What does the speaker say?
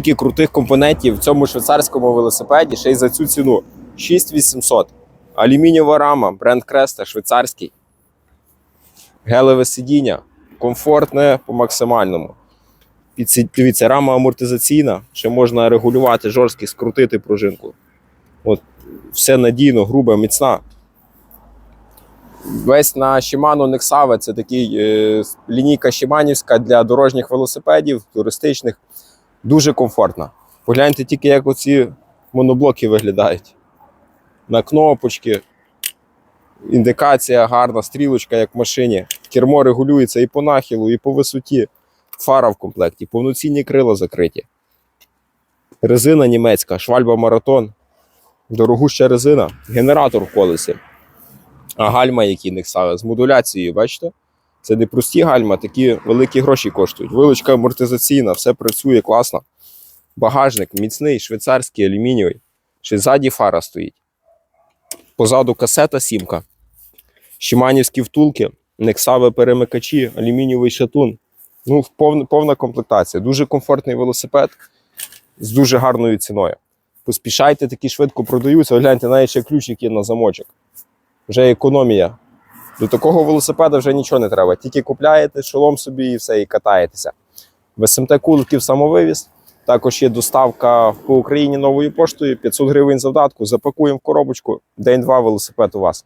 Скільки крутих компонентів в цьому швейцарському велосипеді ще й за цю ціну 6800. Алюмінієва рама, бренд Креста, швейцарський. Гелеве сидіння, комфортне по максимальному. Дивіться, рама амортизаційна, ще можна регулювати жорсткість, скрутити пружинку. От, все надійно, грубе, міцна. Весь на Shimano Nexave це такий е, лінійка Шиманівська для дорожніх велосипедів, туристичних. Дуже комфортна. Погляньте тільки, як оці моноблоки виглядають. На кнопочки. Індикація гарна, стрілочка, як в машині. Кермо регулюється і по нахилу, і по висоті. Фара в комплекті, повноцінні крила закриті. Резина німецька, швальба маратон. Дорогуща резина, генератор в колесі. А гальма, які них Нексави, з модуляцією, бачите? Це не прості гальма, такі великі гроші коштують. Вилочка амортизаційна, все працює класно. Багажник міцний, швейцарський, алюмінієвий. Ще ззаді фара стоїть. Позаду касета сімка. Шиманівські втулки, Нексави перемикачі, алюмінієвий шатун. Ну, повна, повна комплектація. Дуже комфортний велосипед з дуже гарною ціною. Поспішайте, такі швидко продаються. Гляньте, навіть ще ключик є на замочок. Вже економія. До такого велосипеда вже нічого не треба. Тільки купляєте шолом собі і все, і катаєтеся. В СМТ Куликів самовивіз. Також є доставка по Україні новою поштою. 500 гривень завдатку. Запакуємо в коробочку. День-два велосипед у вас.